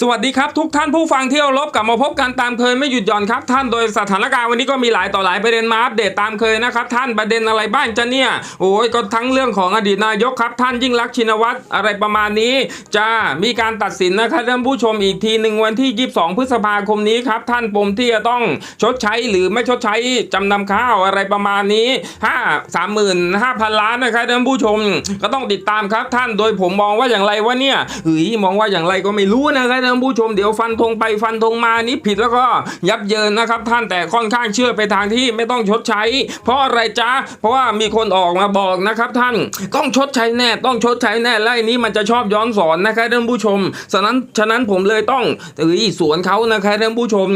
สวัสดีครับทุกท่านผู้ฟังเที่เคารพกลับมาพบกันตามเคยไม่หยุดหย่อนครับท่านโดยสถานการณ์วันนี้ก็มีหลายต่อหลายประเด็นมาอัปเดตตามเคยนะครับท่านประเด็นอะไรบ้างจะเนี่ยโอ้ยก็ทั้งเรื่องของอดีตนายกครับท่านยิ่งรักชินวัตรอะไรประมาณนี้จะมีการตัดสินนะครับท่านผู้ชมอีกทีหนึ่งวันที่ 22 พฤษภาคมนี้ครับท่านปมที่จะต้องชดใช้หรือไม่ชดใช้จำนำข้าวอะไรประมาณนี้ห้าสามหมื่นห้าพันล้านนะครับท่านผู้ชมก็ต้องติดตามครับท่านโดยผมมองว่าอย่างไรว่าเนี่ยเฮ้ยมองว่าอย่างไรก็ไม่รู้นะครับท่านผู้ชมเดี๋ยวฟันธงไปฟันธงมานี่ผิดแล้วก็ยับเยินนะครับ ท่านแต่ค่อนข้างเชื่อไปทางที่ไม่ต้องชดใช้ เพราะอะไรจ๊ะเพราะว่ามีคนออกมาบอกนะครับ ท่านต้องชดใช้แน่ต้องชดใช้แน่แล้วไอ้นี้มันจะชอบย้อนสอนนะครับท่านผู้ชมฉะนั้นฉะนั้นผมเลยต้องเอ้ยสวนเขานะครับท่านผู้ชม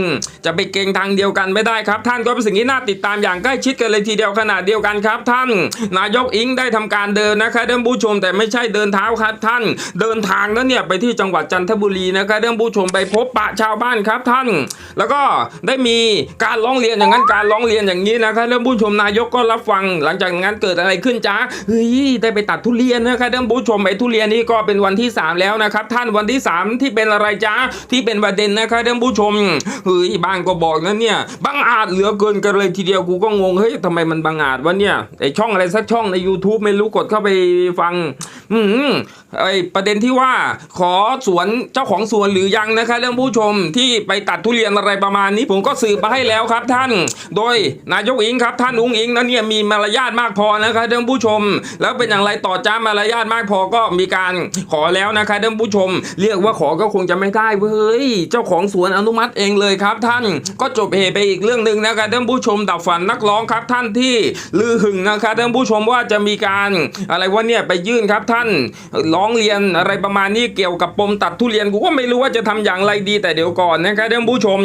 จะไปเก่งทางเดียวกันไม่ได้ครับ ท่านก็เป็นสิ่งที่น่าติดตามอย่างใกล้ชิดกันเลยทีเดียวขนาดเดียวกันครับ ท่าน นายกอิงได้ทำการเดินนะครับท่านผู้ชมแต่ไม่ใช่เดินเท้าครับ ท่านเดินทางนั้นเนี่ยไปที่จังหวัดจันทบุรีนะครับท่านผู้ชมไปพบปะชาวบ้านครับท่าน แล้วก็ได้มีการร้องเรียนอย่างนั้นการร้องเรียนอย่างนี้นะครับท่านผู้ชมนายกก็รับฟัง หลังจากนั้นเกิดอะไรขึ้นจ้าเฮ้ยได้ไปตัดทุเรียนนะครับท่านผู้ชมไอ้ทุเรียนนี้ก็เป็นวันที่ 3 แล้วนะครับท่านวันที่ 3 ที่เป็นอะไรจ้าที่เป็นประเด็นนะครับท่านผู้ชมเฮ้ยบ้านก็บอกนะเนี่ยบังอาจเหลือเกินกันเลยทีเดียวกูก็งงเฮ้ยทำไมมันบังอาจวะเนี่ยไอช่องอะไรสักช่องใน YouTube ไม่รู้กดเข้าไปฟัง อืมไอประเด็นที่ว่าขอสวนเจ้าของสวนหรือยังนะคะเรื่องผู้ชมที่ไปตัดทุเรียนอะไรประมาณนี้ ผมก็สืบมาให้แล้วครับท่าน โดยนายกอิงครับท่านอุ้งอิงนั้นเนี่ยมีมารยาทมากพอนะคะเรื่องผู้ชม แล้วเป็นอย่างไรต่อจ้ามารยาทมากพอก็มีการขอแล้วนะคะเรื่องผู้ชม เรียกว่าขอก็คงจะไม่ได้เว้ยเจ้าของสวนอนุมัติเองเลยครับท่านก็จบเหตุไปอีกเรื่องหนึ่งนะคะท่านผู้ชมดับฝันนักร้องครับท่านที่ลือหึงนะคะท่านผู้ชมว่าจะมีการอะไรวะเนี่ยไปยื่นครับท่านร้องเรียนอะไรประมาณนี้เกี่ยวกับปมตัดทุเรียนกูก็ไม่รู้ว่าจะทำอย่างไรดีแต่เดี๋ยวก่อนนะคะท่านผู้ชม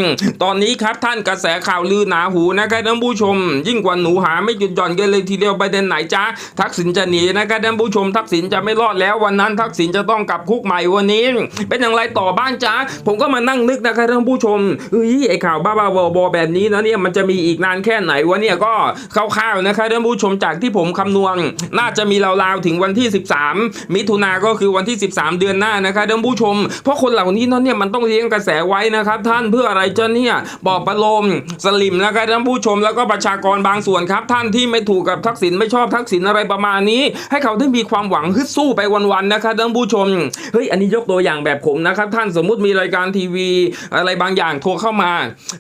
ตอนนี้ครับท่านกระแสข่าวลือหนาหูนะคะท่านผู้ชม ยิ่งกว่าหนูหาไม่หยุดหย่อนกันเลยทีเดียวประเด็นไหนจ้าทักษิณจะหนีนะคะท่านผู้ชม ทักษิณจะไม่รอดแล้ววันนั้น ทักษิณจะต้องกลับคุกใหม่วันนี้ เป็นอย่างไรต่อบ้างจ้าผมก็มานั่งนึกนะคะท่านผู้ชมเฮ้ยไอข่าวบ้าๆบอๆแบบนี้นะเนี่ยมันจะมีอีกนานแค่ไหนวะเนี่ยก็คร่าวๆนะคะท่านผู้ชมจากที่ผมคำนวณ น่าจะมีราวๆถึงวันที่ 13 มิถุนาก็คือวันที่ 13 เดือนหน้านะคะท่านผู้ชม เพราะคนเหล่านี้นั้นเนี่ยมันต้องเลี้ยงกระแสไว้นะครับ ท่านเพื่ออะไรเจ้าเนี่ยบอกประโลมสลิมนะคะท่านผู้ชมแล้วก็ประชากรบางส่วนครับ ท่านที่ไม่ถูกกับทักษิณไม่ชอบทักษิณอะไรประมาณนี้ ให้เขาได้มีความหวังฮึดสู้ไปวันๆนะคะท่านผู้ชมเฮ้ยอันนี้ยกตัวอย่างแบบผมนะครับ ท่านสมมุติมีรายการทีวี อะไรบางอย่างโทรเข้ามา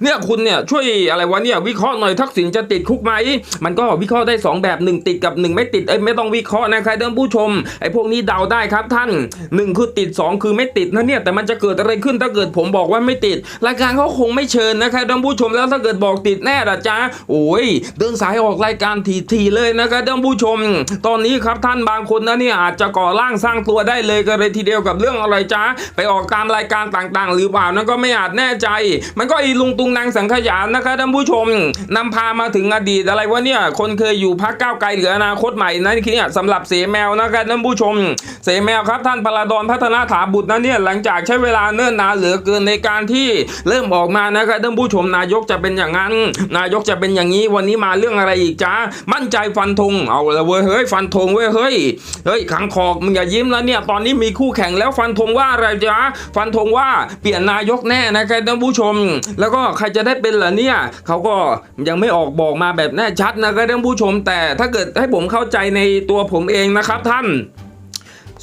เนี่ยคุณเนี่ยช่วยอะไรวะเนี่ยวิเคราะห์หน่อยทักษิณจะติดคุกไหมมันก็วิเคราะห์ได้สองแบบหนึ่งติดกับหนึ่งไม่ติดเอ้ยไม่ต้องวิเคราะห์นะครับท่านผู้ชมไอ้พวกนี้เดาได้ครับท่านหนึ่งคือติดสองคือไม่ติดนะเนี่ยแต่มันจะเกิดอะไรขึ้นถ้าเกิดผมบอกว่าไม่ติด รายการเขาคงไม่เชิญนะครับท่านผู้ชมแล้วถ้าเกิดบอกติดแน่ละจ้าโอ้ยเดินสายออกรายการทีๆเลยนะครับท่านผู้ชม ตอนนี้ครับท่านบางคนนะเนี่ยอาจจะก่อร่างสร้างตัวได้เลยกันเลยทีเดียวกับเรื่องอะไรจ้าไปออกตามรายการต่างๆ หรือเปล่านั่นก็ไม่อาจแน่ใจ มันก็อีลุงตุงนางสังขยานนะครับท่านผู้ชมนำพามาถึงอดีตอะไรวะเนี่ยคนเคยอยู่พักก้าวไกลหรืออนาคตใหม่นั่นคือเนี่ยสำหรับเสแมวนะครับท่านผู้ชม เสแมวครับท่านพลาดอนพัฒนาถาบุตรนั้นเนี่ยหลังจากใช้เวลาเนิ่นนานเหลือเกินในการที่เริ่มออกมานะครับท่านผู้ชมนายกจะเป็นอย่างนั้น นายกจะเป็นอย่างนี้วันนี้มาเรื่องอะไรอีกจ้ามั่นใจฟันธงเอาละเว้ยเฮ้ยฟันธงเว้ยเฮ้ยเฮ้ยขังคอกมึงอย่ายิ้มแล้วเนี่ยตอนนี้มีคู่แข่งแล้วฟันธงว่าอะไรจ้าฟันธงว่าเปลี่ยนนายกแน่นะครับท่านผู้ชม แล้วก็ใครจะได้เป็นล่ะเนี่ยเขาก็ยังไม่ออกบอกมาแบบแน่ชัดนะครับท่านผู้ชม แต่ถ้าเกิดให้ผมเข้าใจในตัวผมเองนะครับท่าน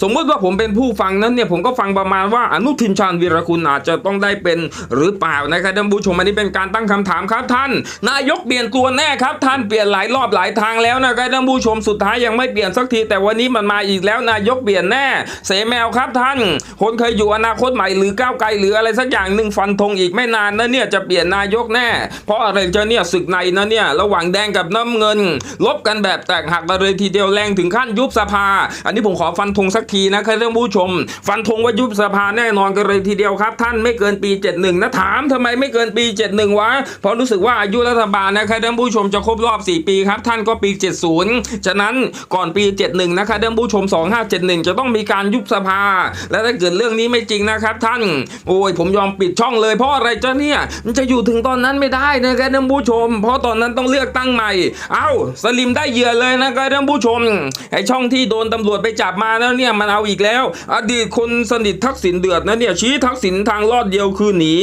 สมมติว่าผมเป็นผู้ฟังนั้นเนี่ยผมก็ฟังประมาณว่าอนุทินชาญวีรคุณอาจจะต้องได้เป็นหรือเปล่านะครับท่านผู้ชมอันนี้เป็นการตั้งคำถามครับท่าน นายกเปลี่ยนตัวแน่ครับท่านเปลี่ยนหลายรอบหลายทางแล้วนะครับท่านผู้ชมสุดท้ายยังไม่เปลี่ยนสักที แต่วันนี้มันมาอีกแล้วนายกเปลี่ยนแน่เสแมวครับท่าน คนเคยอยู่อนาคตใหม่หรือก้าวไกลหรืออะไรสักอย่างหนึ่งฟันธงอีกไม่นานนะเนี่ยจะเปลี่ยนนายกแน่ เพราะอะไรจะเนี่ยศึกในนะเนี่ยระหว่างแดงกับน้ำเงิน ลบกันแบบแตกหักเลยทีเดียวแรงถึงขั้นยุบสภา อันนี้ผมขอฟันธงสักทีนะครับท่านผู้ชม ฟันธงว่ายุบสภาแน่นอนกันเลยทีเดียวครับ ท่านไม่เกินปี 71 นะถามทำไมไม่เกินปี 71 วะ เพราะรู้สึกว่าอายุรัฐบาลนะครับท่านผู้ชมจะครบรอบ 4 ปีครับ ท่านก็ปี 70 ฉะนั้นก่อนปี 71 นะครับท่านผู้ชม 2571 จะต้องมีการยุบสภา และถ้าเกิดเรื่องนี้ไม่จริงนะครับ ท่านโอ้ยผมยอมปิดช่องเลยเพราะอะไรเจ้าเนี่ยมันจะอยู่ถึงตอนนั้นไม่ได้นะครับท่านผู้ชม เพราะตอนนั้นต้องเลือกตั้งใหม่ เอ้าสลิมได้เหยื่อเลยนะครับท่านผู้ชมไอช่องที่โดนตำรวจไปจับมาแล้วเนี่ยมันเอาอีกแล้ว อดีตคนสนิททักษิณเดือดนะเนี่ยชี้ทักษิณทางรอดเดียวคือหนี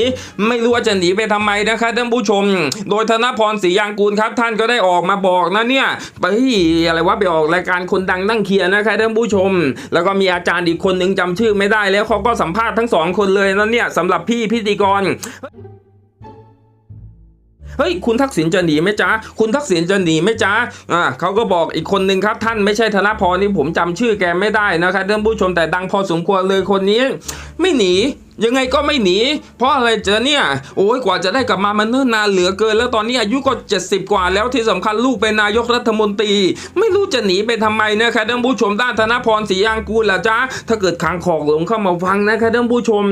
ไม่รู้ว่าจะหนีไปทำไมนะคะท่านผู้ชม โดยธนพรศรียางกูลครับ ท่านก็ได้ออกมาบอกนะเนี่ยไปอะไรวะไปออกรายการคนดังนั่งเคลียร์นะคะท่านผู้ชม แล้วก็มีอาจารย์อีกคนหนึ่งจำชื่อไม่ได้แล้วเขาก็สัมภาษณ์ทั้งสองคนเลยนะเนี่ยสำหรับพี่พิธีกร เฮ้ยคุณทักษิณจะหนีไหมจ๊ะคุณทักษิณจะหนีไหมจ๊ะอ่าเขาก็บอกอีกคนนึงครับท่านไม่ใช่ธนพรนี่ผมจำชื่อแกไม่ได้นะครับท่านผู้ชมแต่ดังพอสมควรเลยคนนี้ ไม่หนี ยังไงก็ไม่หนี เพราะอะไรจอเนี่ย โอ้ยกว่าจะได้กลับมามันเนิ่นนานเหลือเกิน แล้วตอนนี้อายุก็ 70 กว่าแล้วที่สำคัญลูกเป็นนายกรัฐมนตรี ไม่รู้จะหนีไปทำไมนะครับท่านผู้ชมด้านธนพรศรียางกูลล่ะจ๊ะถ้าเกิดคางขอกหลงเข้ามาฟังนะครับท่านผู้ชม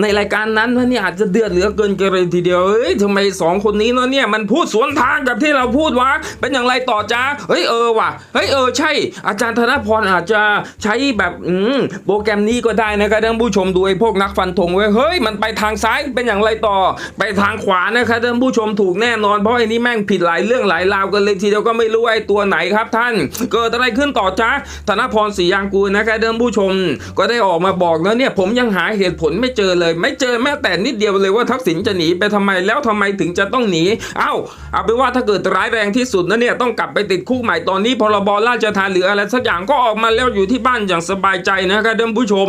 ในรายการนั้นนะเนี่ยอาจจะเดือดเหลือเกินกันเลยทีเดียวเอ้ยทำไมสองคนนี้เนาะเนี่ยมันพูดสวนทางกับที่เราพูดวะเป็นอย่างไรต่อจ้าเฮ้ยเออว่ะเฮ้ยเออใช่ อาจารย์ธนพรอาจจะใช้แบบอืมโปรแกรมนี้ก็ได้นะครับท่านผู้ชมดูไอ้พวกนักฟันธงไว้เฮ้ยมันไปทางซ้ายเป็นอย่างไรต่อ ไปทางขวานะครับท่านผู้ชมถูกแน่นอนเพราะไอ้นี่แม่งผิดหลายเรื่องหลายราวกันเลยทีเดียวก็ไม่รู้ไอ้ตัวไหนครับท่าน เกิดอะไรขึ้นต่อจ้าธนพรศรียางกูลนะครับท่านผู้ชม ก็ได้ออกมาบอกแล้วเนี่ยผมยังหาเหตุผลไม่เจอเลย ไม่เจอแม้แต่นิดเดียวเลยว่าทักษิณจะหนีไปทำไมแล้วทำไมถึงจะต้องหนีเอ้าเอาเป็นว่าถ้าเกิดร้ายแรงที่สุดนะเนี่ยต้องกลับไปติดคุกใหม่ตอนนี้พรบราชทานหรืออะไรสักอย่างก็ออกมาแล้วอยู่ที่บ้านอย่างสบายใจนะครับท่านผู้ชม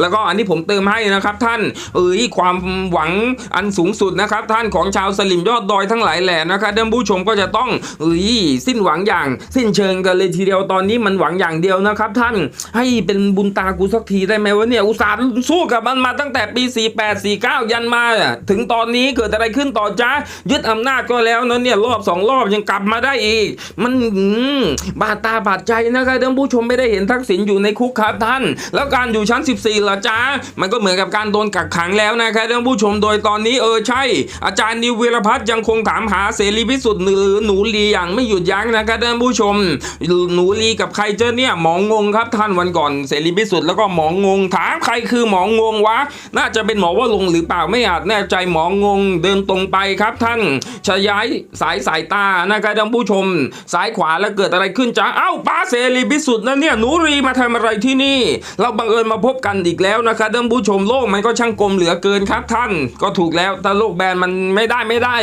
แล้วก็อันนี้ผมเติมให้นะครับท่าน เอ้ยความหวังอันสูงสุดนะครับ ท่านของชาวสลิมยอดดอยทั้งหลายแหล่นะครับท่านผู้ชมก็จะต้องเอ้ยสิ้นหวังอย่าง สิ้นเชิงกันเลยทีเดียวตอนนี้มันหวังอย่างเดียวนะครับ ท่านให้เป็นบุญตากูสักทีได้ไหมวะเนี่ยอุตส่าห์สู้กับมันมาตั้งแต่ปี 48 49 ยันมาถึงตอนนี้เกิดอะไรขึ้นต่อจ้ายึดอำนาจก็แล้วนะเนี่ยรอบสองรอบยังกลับมาได้อีก มันบาดตาบาดใจนะครับท่านผู้ชมไม่ได้เห็นทักษิณอยู่ในคุกครับท่าน แล้วการอยู่ชั้น 14ล่ะจ้ามันก็เหมือนกับการโดนกักขังแล้วนะครับท่านผู้ชมโดยตอนนี้เออใช่ อาจารย์นิววีรพัฒน์ยังคงถามหาเสรีพิสุทธิ์หรือหนูลีอย่างไม่หยุดยั้งนะครับท่านผู้ชม หนูลีกับใครเจอเนี่ยหมองงงครับท่านวันก่อนเสรีพิสุทธิ์แล้วก็หมองงงถามใครคือหมองงวะ น่าจะเป็นหมอว่าลงหรือเปล่าไม่อาจแน่ใจหมองงเดินตรงไปครับท่านชะย้ายสายสายตานะครับท่านผู้ชม ซ้ายขวาแล้วเกิดอะไรขึ้นจ้าเอ้าป้าเสรีพิสุทธิ์นะเนี่ยหนูรีมาทำอะไรที่นี่ เราบังเอิญมาพบกันอีกแล้วนะครับท่านผู้ชมโลกมันก็ช่างกลมเหลือเกินครับท่านก็ถูกแล้วแต่โลกแบนมันไม่ได้ไม่ได้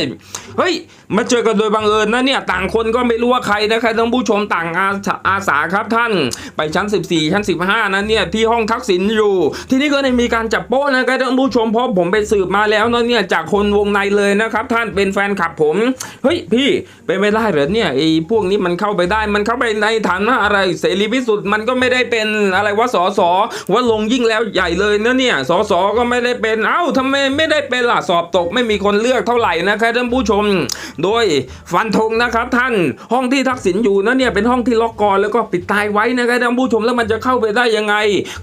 เฮ้ย มาเจอกันโดยบังเอิญนะเนี่ยต่างคนก็ไม่รู้ว่าใครนะครับท่านผู้ชมต่างอาสาอาสาครับท่าน ไปชั้น 14 ชั้น 15นั้นเนี่ยที่ห้องทักษิณอยู่ ทีนี้ก็ได้มีการจับโป๊ะนะครับท่านผู้ชมเพราะผมไปสืบมาแล้วนะเนี่ยจากคนวงในเลยนะครับ ท่านเป็นแฟนคลับผมเฮ้ยพี่เป็นไม่ได้เหรอเนี่ยไอ้พวกนี้มันเข้าไปได้มันเข้าไปในฐานะอะไรเสรีพิสุทธิ์มันก็ไม่ได้เป็นอะไรว่าสอสอว่าลงยิ่งแล้วใหญ่เลยนะเนี่ยสอสอก็ไม่ได้เป็นเอ้าทำไมไม่ได้เป็นล่ะสอบตกไม่มีคนเลือกเท่าไหร่นะครับท่านผู้ชมโดยฟันธงนะครับท่านห้องที่ทักษิณอยู่นะเนี่ยเป็นห้องที่ล็อกกรแล้วก็ปิดตายไว้นะครับท่านผู้ชมแล้วมันจะเข้าไปได้ยังไง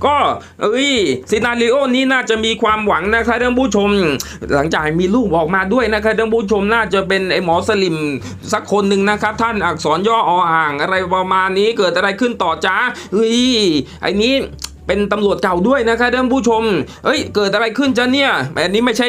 ก็เอ้ยซีนารีโอนี้น่าจะมีความหวังนะครับท่านผู้ชม หลังจากมีลูกออกมาด้วยนะครับท่านผู้ชมน่าจะเป็นไอ้หมอสลิมสักคนหนึ่งนะครับ ท่านอักษรย่อออ่างอะไรประมาณนี้เกิดอะไรขึ้นต่อจ้าเฮ้ยไอ้นี้เป็นตำรวจเก่าด้วยนะครับท่านผู้ชม เอ้ย เกิดอะไรขึ้นจ้ะเนี่ย อันนี้ไม่ใช่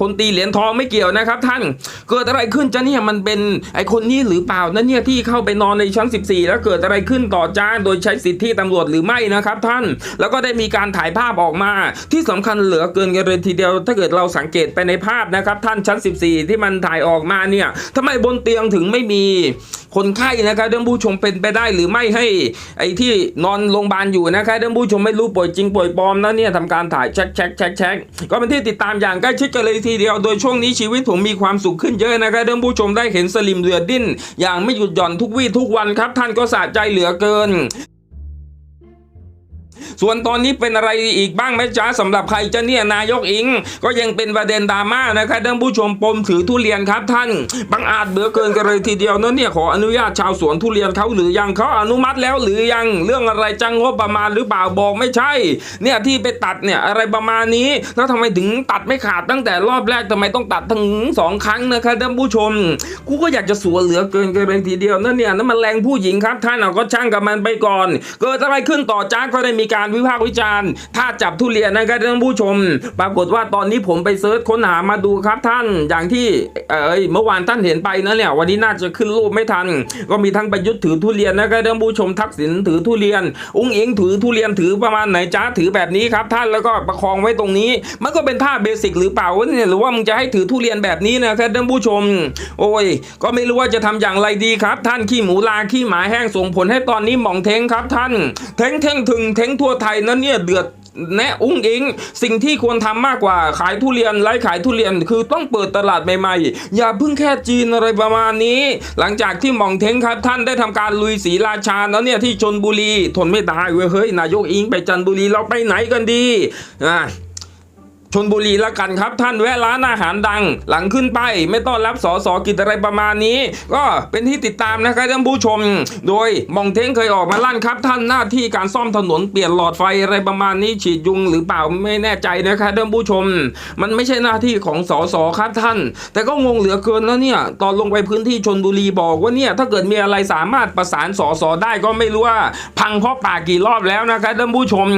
พลตีเหรียญทองไม่เกี่ยวนะครับ ท่านเกิดอะไรขึ้นจ้ะเนี่ยมันเป็นไอคนนี้หรือเปล่านั่นเนี่ยที่เข้าไปนอนในชั้น 14 แล้วเกิดอะไรขึ้นต่อจ้าโดยใช้สิทธิตำรวจหรือไม่นะครับ ท่านแล้วก็ได้มีการถ่ายภาพออกมา ที่สำคัญเหลือเกินกันเลยทีเดียว ถ้าเกิดเราสังเกตไปในภาพนะครับ ท่านชั้น 14 ที่มันถ่ายออกมาเนี่ยทำไมบนเตียงถึงไม่มีคนไข้นะครับท่านผู้ชมเป็นไปได้หรือไม่ให้ไอ้ที่นอนโรงพยาบาลอยู่นะครับท่านผู้ชมไม่รู้ป่วยจริงป่วยปลอมนะเนี่ยทำการถ่ายแช็คแช็คแช็คแช็คก็เป็นที่ติดตามอย่างใกล้ชิดกันเลยทีเดียว โดยช่วงนี้ชีวิตผมมีความสุขขึ้นเยอะนะครับท่านผู้ชมได้เห็นสลิมเดือดดิ้น อย่างไม่หยุดหย่อนทุกวี่ทุกวันครับ ท่านก็สะใจเหลือเกิน ส่วนตอนนี้เป็นอะไรอีกบ้างไหมจ๊ะสำหรับใครจะเนี่ยนายกอิง ก็ยังเป็นประเด็นดราม่านะครับท่านผู้ชมปมถือทุเรียนครับท่านบังอาจเบือเกินกันเลยทีเดียวนะเนี่ยขออนุญาตชาวสวนทุเรียนเขาหรือยังเขาอนุมัติแล้วหรือยังเรื่องอะไรจังงบประมาณหรือเปล่าบอกไม่ใช่ เนี่ยที่ไปตัดเนี่ยอะไรประมาณนี้แล้วทำไมถึงตัดไม่ขาดตั้งแต่รอบแรกทำไมต้องตัดทั้งสองครั้งนะครับท่านผู้ชมกูก็อยากจะสวนเหลือเกินกันเลยทีเดียวนะเนี่ยนั่นมันแรงผู้หญิงครับท่านเอาก็ช่างกับมันไปก่อน เกิดอะไรขึ้นต่อจ้าก็ได้มีการวิพากษ์วิจารณ์ ถ้าจับทุเรียนนะครับท่านผู้ชม ปรากฏว่าตอนนี้ผมไปเซิร์ชค้นหามาดูครับท่าน อย่างที่เอ่ยเมื่อวานท่านเห็นไปนะเนี่ยวันนี้น่าจะขึ้นรูปไม่ทัน ก็มีทั้งประยุทธ์ถือทุเรียนนะครับท่านผู้ชมทักษิณถือทุเรียน อุ้งอิงถือทุเรียนถือประมาณไหนจ้าถือแบบนี้ครับท่านแล้วก็ประคองไว้ตรงนี้ มันก็เป็นท่าเบสิกหรือเปล่าเนี่ยหรือว่ามึงจะให้ถือทุเรียนแบบนี้นะครับท่านผู้ชม โอ้ย ก็ไม่รู้ว่าจะทำอย่างไรดีครับ ท่านขี้หมูลาขี้หมาแห้งส่งผลให้ตอนนี้หม่องเทงครับท่านเทงเทงถึงเทงทั่วไทยนั้นเนี่ยเดือดแนะอุ้งอิง สิ่งที่ควรทำมากกว่าขายทุเรียนไล่ขายทุเรียนคือต้องเปิดตลาดใหม่ๆ อย่าเพิ่งแค่จีนอะไรประมาณนี้ หลังจากที่มองเทงครับท่านได้ทำการลุยศรีราชาแล้วเนี่ยที่ชนบุรีทนไม่ได้เว้ยเฮ้ยนายกอิงไปจันบุรีเราไปไหนกันดีอ่า ชนบุรีละกันครับ ท่านแวะร้านอาหารดัง หลังขึ้นไปไม่ต้อนรับสอสอกิจอะไรประมาณนี้ ก็เป็นที่ติดตามนะครับท่านผู้ชม โดยมองเท้งเคยออกมาลั่นครับ ท่านหน้าที่การซ่อมถนนเปลี่ยนหลอดไฟอะไรประมาณนี้ฉีดยุงหรือเปล่าไม่แน่ใจนะครับท่านผู้ชม มันไม่ใช่หน้าที่ของสอสอครับท่าน แต่ก็งงเหลือเกินแล้วเนี่ย ตอนลงไปพื้นที่ชนบุรีบอกว่าเนี่ยถ้าเกิดมีอะไรสามารถประสานสอสอได้ก็ไม่รู้ว่า พังเพราะปากกี่รอบแล้วนะครับท่านผู้ชม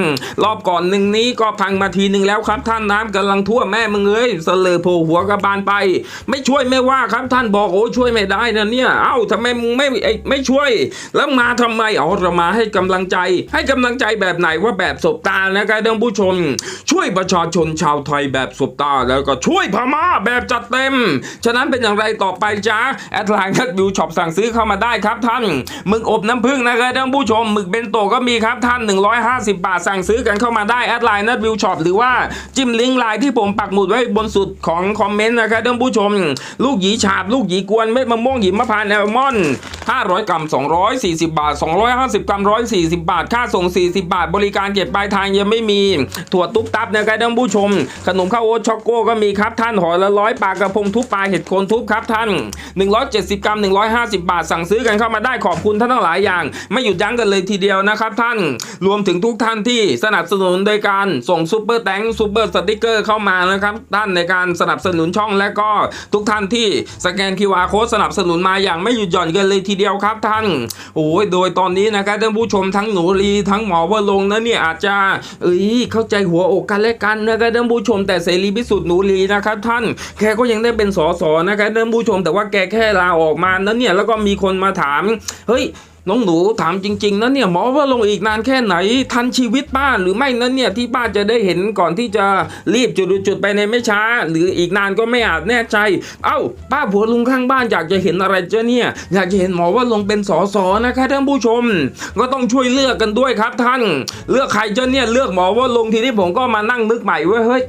รอบก่อนหนึ่งนี้ก็พังมาทีหนึ่งแล้วครับท่านน้ำกำลังท่วมแม่มึงเอ้ยเสลอโผล่หัวกระบาลไป ไม่ช่วยไม่ว่าครับท่านบอกโอ้ช่วยไม่ได้นะเนี่ย เอ้าทำไมมึงไม่ไอ้ไม่ช่วย แล้วมาทำไมอ๋อเรามาให้กำลังใจ ให้กำลังใจแบบไหนว่าแบบสบตานะครับท่านผู้ชม ช่วยประชาชนชาวไทยแบบสบตาแล้วก็ช่วยพม่าแบบจัดเต็ม ฉะนั้นเป็นอย่างไรต่อไปจ้าแอดไลน์คัดวิวช็อปสั่งซื้อเข้ามาได้ครับท่านหมึกอบน้ำผึ้งนะครับท่านผู้ชมหมึกเบนโตก็มีครับท่าน 150 บาทสั่งซื้อกันเข้ามาได้แอดไลน์นัดวิวช็อปหรือว่าจิ้มลิงก์ไลน์ที่ผมปักหมุดไว้บนสุดของคอมเมนต์นะครับท่านผู้ชม ลูกหยีฉาบ ลูกหยีกวนเม็ดมะม่วงหิมพานต์แอลมอนด์500 กรัม 240 บาท 250 กรัม 140 บาท ค่าส่ง 40 บาท บริการเก็บปลายทางยังไม่มี ถั่วตุ๊บตับนะครับท่านผู้ชม ขนมข้าวโอ๊ตช็อกโก้ก็มีครับท่านห่อละร้อยปลากระพงทุบปลาเห็ดโคนทุบครับท่าน 170 กรัม 150 บาท สั่งซื้อกันเข้ามาได้ขอบคุณท่านทั้งหลายอย่าง ไม่หยุดยั้งกันเลยทีเดียวนะครับท่าน รวมถึงทุกท่านที่สนับสนุนโดยการส่งซูเปอร์แตงซูเปอร์สติกเกอร์เข้ามานะครับท่านในการสนับสนุนช่องและก็ทุกท่านที่สแกน QR Code สนับสนุนมาอย่างไม่หยุดหย่อนกันเลยทีเดียวครับท่านโอ้ยโดยตอนนี้นะครับท่านผู้ชมทั้งหนูรีทั้งหมอวลงนะเนี่ยอาจจะเอ้ยเข้าใจหัวอกกันและกันนะครับท่านผู้ชมแต่เสรีพิสุทธิ์หนูรีนะครับท่านแกก็ยังได้เป็นสสนะครับท่านผู้ชมแต่ว่าแกแค่ลาออกมานั้นเนี่ยแล้วก็มีคนมาถามเฮ้ย น้องหนูถามจริง ๆนะเนี่ยหมอว่าลงอีกนานแค่ไหน ทันชีวิตป้าหรือไม่นั้นเนี่ยที่ป้าจะได้เห็นก่อนที่จะรีบจุดๆไปในไม่ช้า หรืออีกนานก็ไม่อาจแน่ใจ เอ้า ป้าผัวลุงข้างบ้านอยากจะเห็นอะไรเจ้าเนี่ย อยากจะเห็นหมอว่าลงเป็นสอสอนะคะท่านผู้ชม ก็ต้องช่วยเลือกกันด้วยครับท่าน เลือกใครเจ้าเนี่ยเลือกหมอว่าลงทีนี้ผมก็มานั่งนึกใหม่ว้ยเฮ้ย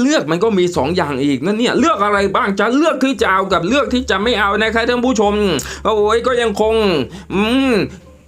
เลือกมันก็มีสองอย่างอีกนั่นเนี่ยเลือกอะไรบ้างจะเลือกที่จะเอากับเลือกที่จะไม่เอานะครับท่านผู้ชมโอ้ยก็ยังคง อืม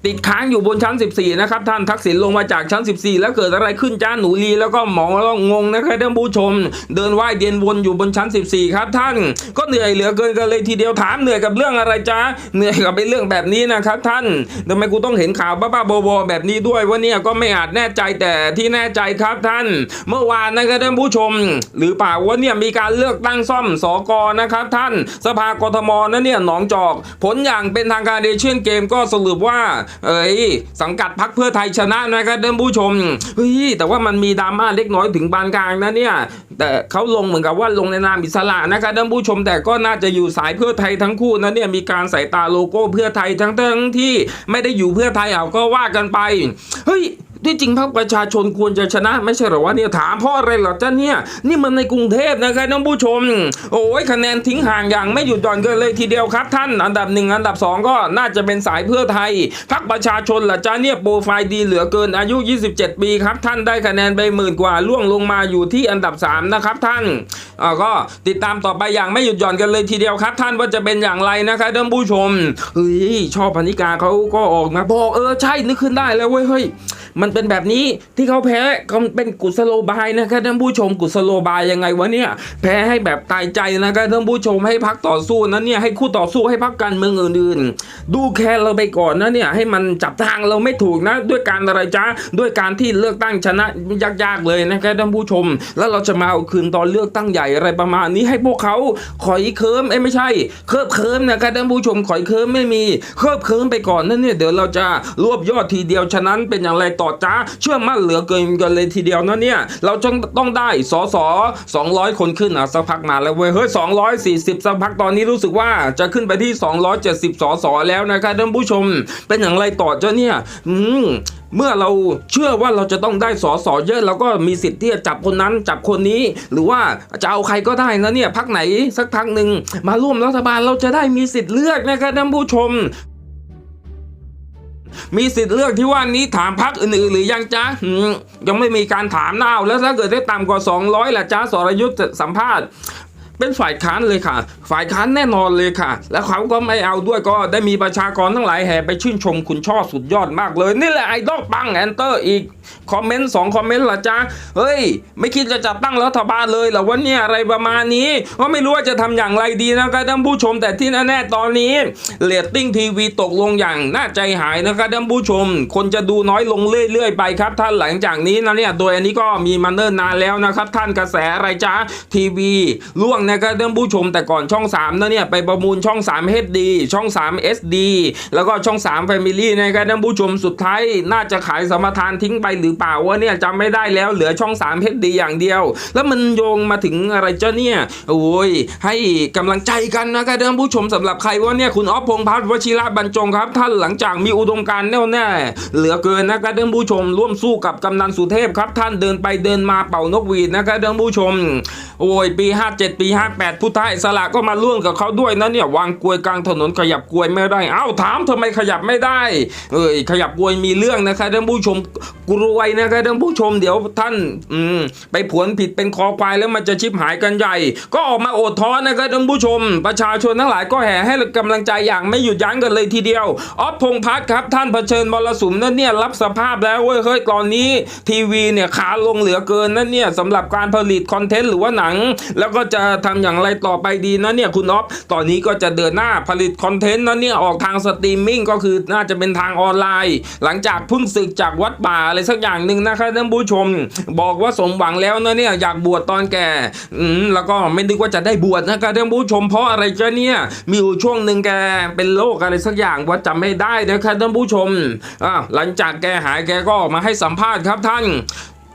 ติดค้างอยู่บนชั้น 14 นะครับท่านทักษิณลงมาจากชั้น 14 แล้วเกิดอะไรขึ้นจ้าหนูลีแล้วก็หมอก็งงนะครับท่านผู้ชม เดินว่ายเดียนวนอยู่บนชั้น 14 ครับท่าน ก็เหนื่อยเหลือเกินกันเลยทีเดียวถามเหนื่อยกับเรื่องอะไรจ้าเหนื่อยกับไอ้เรื่องแบบนี้นะครับท่านทำไมกูต้องเห็นข่าวบ้าๆบอๆแบบนี้ด้วยว่าเนี่ยก็ไม่อาจแน่ใจแต่ที่แน่ใจครับท่าน เมื่อวานนะครับท่านผู้ชม หรือเปล่าว่าเนี่ยมีการเลือกตั้งซ่อมสกนะครับท่าน สภากทมนั่นเนี่ยหนองจอก ผลอย่างเป็นทางการเดเชียนเกมก็สรุปว่าเอ้ยสังกัดพักเพื่อไทยชนะนะครับท่านผู้ชมเฮ้ยแต่ว่ามันมีดราม่าเล็กน้อยถึงปานกลางนะเนี่ยแต่เขาลงเหมือนกับว่าลงในนามอิสระนะครับท่านผู้ชมแต่ก็น่าจะอยู่สายเพื่อไทยทั้งคู่นะเนี่ยมีการใส่ตาโลโก้เพื่อไทยทั้งทั้งที่ไม่ได้อยู่เพื่อไทยเอาก็ว่ากันไปเฮ้ย ที่จริงพรรคประชาชนควรจะชนะ ไม่ใช่หรอวะเนี่ยถามเพราะอะไรหรอจ้าเนี่ย นี่มันในกรุงเทพนะครับท่านผู้ชม โอ้ยคะแนนทิ้งห่างอย่างไม่หยุดหย่อนกันเลยทีเดียวครับ ท่านอันดับหนึ่งอันดับสองก็น่าจะเป็นสายเพื่อไทยพรรคประชาชนล่ะจ้าเนี่ยโปรไฟล์ดีเหลือเกินอายุ 27 ปีครับ ท่านได้คะแนนไปหมื่นกว่าล่วงลงมาอยู่ที่อันดับ 3 นะครับท่านอ่าก็ติดตามต่อไปอย่างไม่หยุดหย่อนกันเลยทีเดียวครับ ท่านว่าจะเป็นอย่างไรนะครับท่านผู้ชมเฮ้ยชอบพนิกาเขาก็ออกมาบอกเออใช่นึกขึ้นได้แล้วเว้ยเฮ้ย มันเป็นแบบนี้ที่เขาแพ้ก็เป็นกุศโลบายนะครับท่านผู้ชมกุศโลบายยังไงวะเนี่ยแพ้ให้แบบตายใจนะครับท่านผู้ชมให้พักต่อสู้นั้นเนี่ยให้คู่ต่อสู้ให้พักการเมืองอื่นๆ ดูแค่เราไปก่อนนะเนี่ยให้มันจับทางเราไม่ถูกนะ ด้วยการอะไรจ้าด้วยการที่เลือกตั้งชนะยากๆเลยนะครับท่านผู้ชม แล้วเราจะมาเอาคืนตอนเลือกตั้งใหญ่อะไรประมาณนี้ให้พวกเขาขอยเคิมเอ้ไม่ใช่ เคิบเคิมนะครับท่านผู้ชมขอยเคิมไม่มี เคิบเคิมไปก่อนนั่นเนี่ยเดี๋ยวเราจะรวบยอดทีเดียวฉะนั้นเป็นอย่างไรต่อจ้าเชื่อมั่นเหลือเกินกันเลยทีเดียวนะเนี่ย เราจงต้องได้สอสอ200 คนขึ้นอะสักพักมาแล้วเว้ยเฮ้ย240 สักพักตอนนี้รู้สึกว่าจะขึ้นไปที่ 270สอสอแล้วนะครับท่านผู้ชม เป็นอย่างไรต่อเจ้าเนี่ย อืมเมื่อเราเชื่อว่าเราจะต้องได้สอสอเยอะเราก็มีสิทธิ์ที่จะจับคนนั้นจับคนนี้ หรือว่าจะเอาใครก็ได้นะเนี่ยพักไหนสักพักหนึ่งมาร่วมรัฐบาลเราจะได้มีสิทธิ์เลือกนะครับท่านผู้ชม มีสิทธิ์เลือกที่ว่านี้ถามพักอื่นๆหรือยังจ๊ะยังไม่มีการถามน้าวแล้วถ้าเกิดได้ต่ำกว่า 200ล่ะจ๊ะสรยุทธสัมภาษณ์เป็นฝ่ายค้านเลยค่ะ ฝ่ายค้านแน่นอนเลยค่ะ แล้วเขาก็ไม่เอาด้วยก็ได้มีประชากรทั้งหลายแห่ไปชื่นชมคุณช่อสุดยอดมากเลย นี่แหละไอดอลปังแอนเตอร์อีกคอมเมนต์สองคอมเมนต์ละจ๊ะ เฮ้ย ไม่คิดจะจัดตั้งรัฐบาลเลยหรอวันนี้อะไรประมาณนี้ก็ไม่รู้ว่าจะทำอย่างไรดีนะครับท่านผู้ชมแต่ที่แน่ๆตอนนี้เรตติ้งทีวีตกลงอย่างน่าใจหายนะครับท่านผู้ชม คนจะดูน้อยลงเรื่อยๆไปครับ ท่านหลังจากนี้นะเนี่ยโดยอันนี้ก็มีมาเนิ่นนานแล้วนะครับ ท่านกระแสอะไรจ๊ะทีวีล่วงนะครับท่านผู้ชมแต่ก่อนช่อง3นะเนี่ยไปประมูลช่อง3 HD ช่อง3 SD แล้วก็ช่อง3 Family นะครับท่านผู้ชมสุดท้ายน่าจะขายสมทานทิ้งไปหรือเปล่าวะเนี่ยจำไม่ได้แล้วเหลือช่อง3 HD อย่างเดียว แล้วมันโยงมาถึงอะไรเจ้าเนี่ยโอ้ยให้กำลังใจกันนะครับท่านผู้ชมสำหรับใครว่าเนี่ยคุณอ๊อฟพงษ์พัฒน์วชิระบรรจงครับ ท่านหลังจากมีอุดมการณ์แน่วแน่ เหลือเกินนะครับท่านผู้ชม ร่วมสู้กับกำนันสุเทพครับ ท่านเดินไปเดินมาเป่านกหวีดนะครับท่านผู้ชม โอ้ยปี 57 ปี 58 พุทธอิสระก็มาร่วมกับเขาด้วยนะเนี่ยวางกลวยกลางถนนขยับกลวยไม่ได้เอ้าถามทำไมขยับไม่ได้เอ้ยขยับกลวยมีเรื่องนะครับท่านผู้ชมกรวยนะครับท่านผู้ชมเดี๋ยวท่านอืมไปผวนผิดเป็นคอควายแล้วมันจะชิบหายกันใหญ่ ก็ออกมาโอดท้อนะครับท่านผู้ชม ประชาชนทั้งหลายก็แห่ให้กำลังใจอย่างไม่หยุดยั้งกันเลยทีเดียวออฟพงพัฒน์ครับท่านเผชิญมรสุมนั่นเนี่ยรับสภาพแล้วเว้ยเฮ้ยตอนนี้ ทีวีเนี่ยขาลงเหลือเกินนั่นเนี่ยสำหรับการผลิตคอนเทนต์หรือว่าหนัง แล้วก็จะทำอย่างไรต่อไปดีนะเนี่ยคุณออฟตอนนี้ก็จะเดินหน้าผลิตคอนเทนต์นะเนี่ยออกทางสตรีมมิ่งก็คือน่าจะเป็นทางออนไลน์ หลังจากพิ่งศึกจากวัดป่าอะไรสัักอย่างหนึ่งนะคะท่านผู้ชม บอกว่าสมหวังแล้วนะเนี่ยอยากบวชตอนแก่อืมแล้วก็ไม่นึกว่าจะได้บวชนะคะท่านผู้ชมเพราะอะไรจะเนี่ยมีอยู่ช่วงหนึ่งแกเป็นโรคอะไรสักอย่างว่าจำไม่ได้นะคะท่านผู้ชมอ่าหลังจากแกหายแกก็ออกมาให้สัมภาษณ์ครับท่าน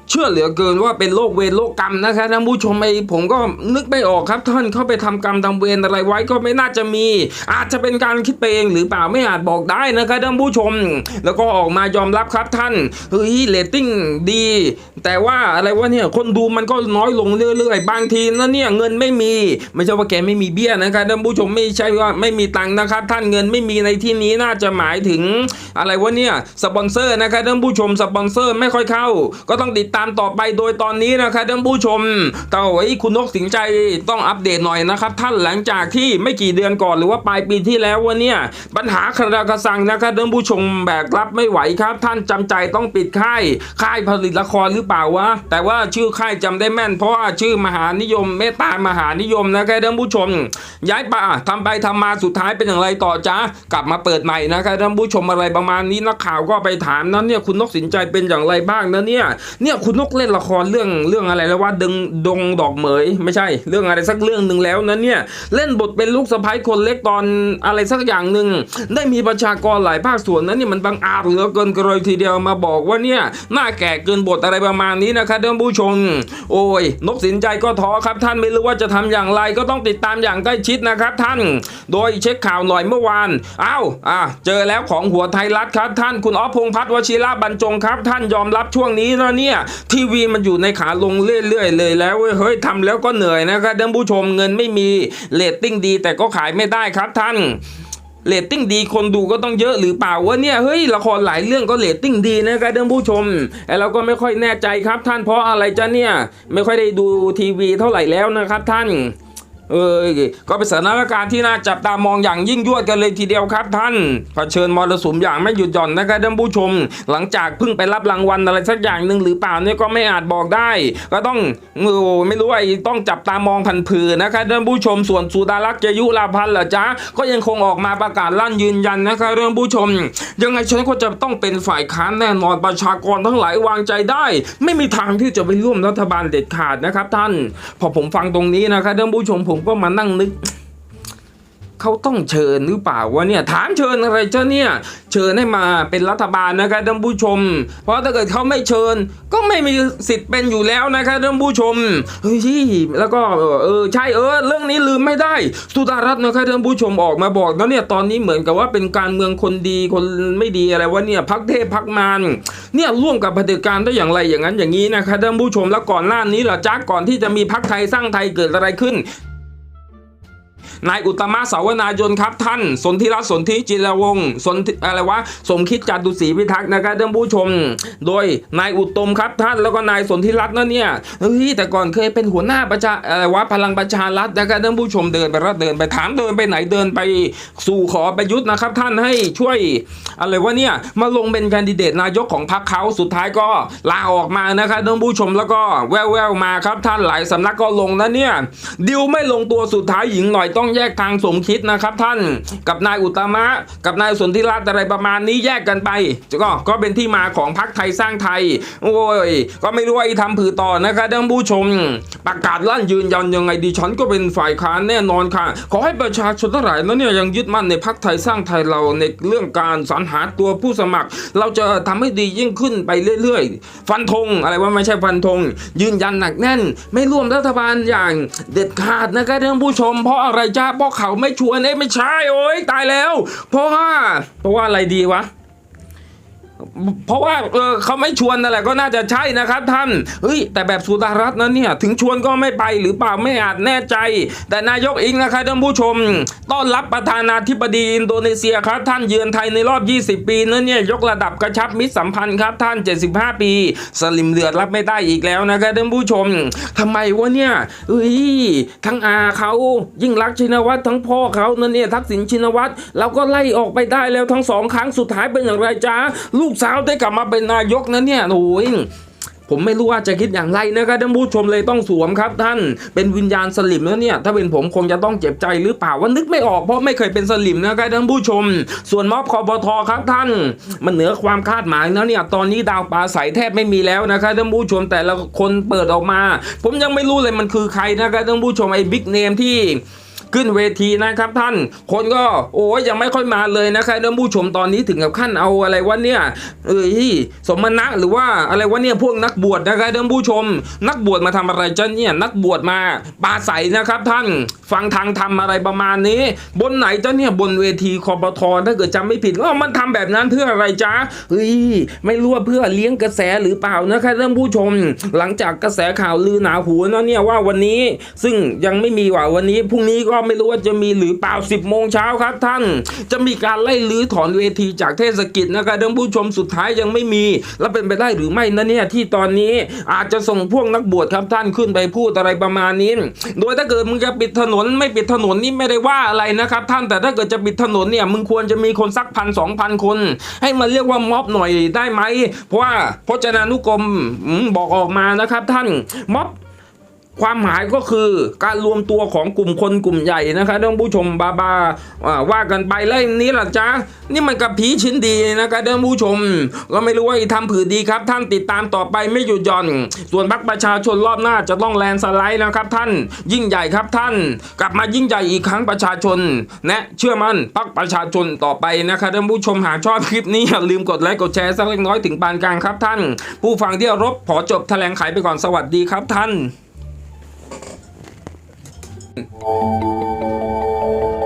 เชื่อเหลือเกินว่าเป็นโรคเวรโรคกรรมนะครับท่านผู้ชมไอผมก็นึกไม่ออกครับ ท่านเข้าไปทำกรรมทำเวรอะไรไว้ก็ไม่น่าจะมี อาจจะเป็นการคิดไปเองหรือเปล่าไม่อาจบอกได้นะครับท่านผู้ชม แล้วก็ออกมายอมรับครับท่านเฮ้ยเรตติ้งดีแต่ว่าอะไรวะเนี่ยคนดูมันก็น้อยลงเรื่อยๆ บางทีนะเนี่ยเงินไม่มี ไม่ใช่ว่าแกไม่มีเบี้ยนะครับท่านผู้ชมไม่ใช่ว่าไม่มีตังค์นะครับ ท่านเงินไม่มีในที่นี้น่าจะหมายถึงอะไรวะเนี่ยสปอนเซอร์นะครับท่านผู้ชมสปอนเซอร์ไม่ค่อยเข้า ก็ต้องติดตามต่อไปโดยตอนนี้นะครับท่านผู้ชมแต่ไอ้คุณนกสิงใจต้องอัปเดตหน่อยนะครับ ท่านหลังจากที่ไม่กี่เดือนก่อนหรือว่าปลายปีที่แล้ววะเนี่ยปัญหาคาราคาซังนะครับท่านผู้ชมแบกรับไม่ไหวครับ ท่านจำใจต้องปิดค่ายค่ายผลิตละครหรือเปล่าวะ แต่ว่าชื่อค่ายจำได้แม่น เพราะว่าชื่อมหานิยมเมตตามหานิยมนะครับท่านผู้ชม ย้ายป่าทำไปทำมาสุดท้ายเป็นอย่างไรต่อจ้ากลับมาเปิดใหม่นะครับท่านผู้ชมอะไรประมาณนี้นักข่าวก็ไปถามนั้นเนี่ยคุณนกสินใจเป็นอย่างไรบ้างนะเนี่ยเนี่ยคุณนกเล่นละครเรื่องเรื่องอะไรแล้วว่าดึงดงดอกเหมยไม่ใช่ เรื่องอะไรสักเรื่องหนึ่งแล้วนะเนี่ยเล่นบทเป็นลูกสะใภ้คนเล็กตอนอะไรสักอย่างหนึ่งได้มีประชากรหลายภาคส่วนนั้นเนี่ยมันบังอาจเหลือเกินกระเลยทีเดียวมาบอกว่าเนี่ยหน้าแก่เกินบทอะไรประมาณนี้นะครับท่านผู้ชม โอ้ย นกสินใจก็ท้อครับท่านไม่รู้ว่าจะทำอย่างไรก็ต้องติดตามอย่างใกล้ชิดนะครับท่าน โดยเช็คข่าวหน่อยเมื่อวานอ้าวอะเจอแล้วของหัวไทยรัฐครับท่านคุณอ๊อพงษ์พัฒน์วชิระบรรจงครับท่านยอมรับช่วงนี้นะเนี่ยทีวีมันอยู่ในขาลงเรื่อยๆเลยแล้วเว้ยเฮ้ยทำแล้วก็เหนื่อยนะครับท่านผู้ชมเงินไม่มีเรตติ้งดีแต่ก็ขายไม่ได้ครับท่าน เรตติ้งดีคนดูก็ต้องเยอะหรือเปล่าวะเนี่ยเฮ้ยละครหลายเรื่องก็เรตติ้งดีนะครับท่านผู้ชมไอเราก็ไม่ค่อยแน่ใจครับท่านเพราะอะไรจ้ะเนี่ยไม่ค่อยได้ดูทีวีเท่าไหร่แล้วนะครับท่าน เออก็เป็นสถานการณ์ที่น่าจับตามองอย่างยิ่งยวดกันเลยทีเดียวครับท่านเผชิญมรสุมอย่างไม่หยุดหย่อนนะครับท่านผู้ชม หลังจากเพิ่งไปรับรางวัลอะไรสักอย่างหนึ่งหรือเปล่าเนี่ยก็ไม่อาจบอกได้ ก็ต้องโอ้ไม่รู้ว่าต้องจับตามองพันผือนะครับท่านผู้ชมส่วนสุดารักษ์เจยุราพันธ์เหรอจ๊ะก็ยังคงออกมาประกาศลั่นยืนยันนะครับท่านผู้ชม ยังไงฉันก็จะต้องเป็นฝ่ายค้านแน่นอนประชากรทั้งหลายวางใจได้ ไม่มีทางที่จะไปร่วมรัฐบาลเด็ดขาดนะครับท่าน พอผมฟังตรงนี้นะครับท่านผู้ชมผมก็มานั่งนึก เขาต้องเชิญหรือเปล่าวะเนี่ย ถามเชิญอะไรเจ้าเนี่ย เชิญให้มาเป็นรัฐบาลนะครับท่านผู้ชม เพราะถ้าเกิดเขาไม่เชิญ ก็ไม่มีสิทธิ์เป็นอยู่แล้วนะครับท่านผู้ชมเฮ้ยแล้วก็เออใช่เออ เรื่องนี้ลืมไม่ได้ สุดารัตน์นะครับท่านผู้ชมออกมาบอกแล้วเนี่ยตอนนี้เหมือนกับว่าเป็นการเมืองคนดีคนไม่ดีอะไรวะเนี่ยพักเทพพักมารเนี่ยร่วมกับเผด็จการได้อย่างไรอย่างนั้นอย่างนี้นะครับท่านผู้ชมแล้วก่อนหน้านี้ล่ะจ้าก่อนที่จะมีพักไทยสร้างไทยเกิดอะไรขึ้น นายอุตมะสาวนายนครับท่าน สนธิรัตน์สนธิจิรวงศ์สนอะไรวะสมคิดจตุศรีพิทักษ์นะครับท่านผู้ชม โดยนายอุตตมครับท่านแล้วก็นายสนธิรัตน์นั่นเนี่ยเฮ้ยแต่ก่อนเคยเป็นหัวหน้าประชาอะไรวะพลังประชารัฐนะครับท่านผู้ชมเดินไปรัฐเดินไปถามเดินไปไหนเดินไปสู่ขอประยุทธ์นะครับ ท่านให้ช่วยอะไรวะเนี่ยมาลงเป็นแคนดิเดตนายกของพรรคเขาสุดท้ายก็ลาออกมานะครับท่านผู้ชมแล้วก็แววๆมาครับท่านหลายสำนักก็ลงนะเนี่ยดิวไม่ลงตัวสุดท้ายหญิงหน่อยต้องแยกทางสมคิดนะครับท่านกับนายอุตมะ กับนายสนธิรัตน์อะไรประมาณนี้แยกกันไป ก็ก็เป็นที่มาของพรรคไทยสร้างไทย โอ้ย ก็ไม่รู้ว่าไอ้ทำผือต่อนะครับท่านผู้ชม ประกาศลั่นยืนยันยังไงดิฉันก็เป็นฝ่ายค้านแน่นอนค่ะ ขอให้ประชาชนทั้งหลายนั้นเนี่ยยังยึดมั่นในพรรคไทยสร้างไทยเราในเรื่องการสรรหาตัวผู้สมัคร เราจะทำให้ดียิ่งขึ้นไปเรื่อยๆ ฟันธงอะไรว่าไม่ใช่ฟันธงยืนยันหนักแน่น ไม่ร่วมรัฐบาลอย่างเด็ดขาดนะครับท่านผู้ชม เพราะอะไรจ้าเพราะเขาไม่ชวนเอ้ไม่ใช่โอ้ยตายแล้วเพราะว่าเพราะว่าอะไรดีวะ เพราะว่าเออเขาไม่ชวนนั่นแหละก็น่าจะใช่นะครับท่านเฮ้ยแต่แบบสุดารัตน์นั้นเนี่ยถึงชวนก็ไม่ไปหรือเปล่าไม่อาจแน่ใจ แต่นายกอิงนะครับท่านผู้ชม ต้อนรับประธานาธิบดีอินโดนีเซียครับท่านเยือนไทยในรอบ 20 ปีนั้นเนี่ยยกระดับกระชับมิตรสัมพันธ์ครับท่าน 75 ปี สลิมเดือดรับไม่ได้อีกแล้วนะครับท่านผู้ชมทำไมวะเนี่ยเอ้ยทั้งอาเขายิ่งรักชินวัตรทั้งพ่อเขานั่นเนี่ยทักษิณชินวัตรเราก็ไล่ออกไปได้แล้วทั้งสองครั้งสุดท้ายเป็นอย่างไรจ้าลููกสาวได้กลับมาเป็นนายกนั้นเนี่ยโอ้ยผมไม่รู้ว่าจะคิดอย่างไรนะครับท่านผู้ชมเลยต้องสวมครับ ท่านเป็นวิญญาณสลิมแล้วเนี่ย ถ้าเป็นผมคงจะต้องเจ็บใจหรือเปล่าว่านึกไม่ออกเพราะไม่เคยเป็นสลิมนะครับท่านผู้ชม ส่วนม็อบคอปทครับท่าน มันเหนือความคาดหมายแล้วเนี่ยตอนนี้ดาวปลาใสแทบไม่มีแล้วนะครับท่านผู้ชมแต่ละคนเปิดออกมา ผมยังไม่รู้เลยมันคือใครนะครับท่านผู้ชมไอ้บิ๊กเนมที่ ขึ้นเวทีนะครับท่าน คนก็โอ้ยยังไม่ค่อยมาเลยนะครับท่านผู้ชมตอนนี้ถึงกับขั้นเอาอะไรวะเนี่ยเอ้ยสมณะหรือว่าอะไรวะเนี่ยพวกนักบวชนะครับท่านผู้ชม นักบวชมาทำอะไรจ้าเนี่ยนักบวชมาปาใสนะครับท่านฟังทางทำอะไรประมาณนี้ บนไหนจ้าเนี่ยบนเวทีคอปทถ้าเกิดจำไม่ผิดว่ามันทำแบบนั้นเพื่ออะไรจ้าเฮ้ยไม่รู้ว่าเพื่อเลี้ยงกระแสหรือเปล่านะครับท่านผู้ชม หลังจากกระแสข่าวลือหนาหูนะเนี่ยว่าวันนี้ ซึ่งยังไม่มีว่าวันนี้พรุ่งนี้ก็ไม่รู้ว่าจะมีหรือเปล่า 10 โมงเช้าครับท่าน จะมีการไล่ลื้อถอนเวทีจากเทศกิจนะครับท่านผู้ชมสุดท้ายยังไม่มี แล้วเป็นไปได้หรือไม่นะเนี่ยที่ตอนนี้อาจจะส่งพวกนักบวชครับท่านขึ้นไปพูดอะไรประมาณนี้ โดยถ้าเกิดมึงจะปิดถนนไม่ปิดถนนนี่ไม่ได้ว่าอะไรนะครับท่านแต่ถ้าเกิดจะปิดถนนเนี่ยมึงควรจะมีคนสักพันสองพันคน ให้มันเรียกว่าม็อบหน่อยได้ไหม เพราะว่าพจนานุกรมบอกออกมานะครับท่านม็อบ ความหมายก็คือการรวมตัวของกลุ่มคนกลุ่มใหญ่นะครับท่านผู้ชมบาบาว่ากันไปแล้วนี้ล่ะจ๊ะนี่มันกับผีชิ้นดีนะครับท่านผู้ชม ก็ไม่รู้ว่าอีทำผือดีครับ ท่านติดตามต่อไปไม่หยุดหย่อน ส่วนพรรคประชาชนรอบหน้าจะต้องแลนสไลด์นะครับ ท่านยิ่งใหญ่ครับท่าน กลับมายิ่งใหญ่อีกครั้งประชาชนนะเชื่อมั่นพรรคประชาชนต่อไปนะครับท่านผู้ชมหากชอบคลิปนี้อย่าลืมกดไลค์กดแชร์สักเล็กน้อยถึงปานกลางครับท่าน ผู้ฟังที่รบขอจบแถลงไขไปก่อนสวัสดีครับท่าน Hmm.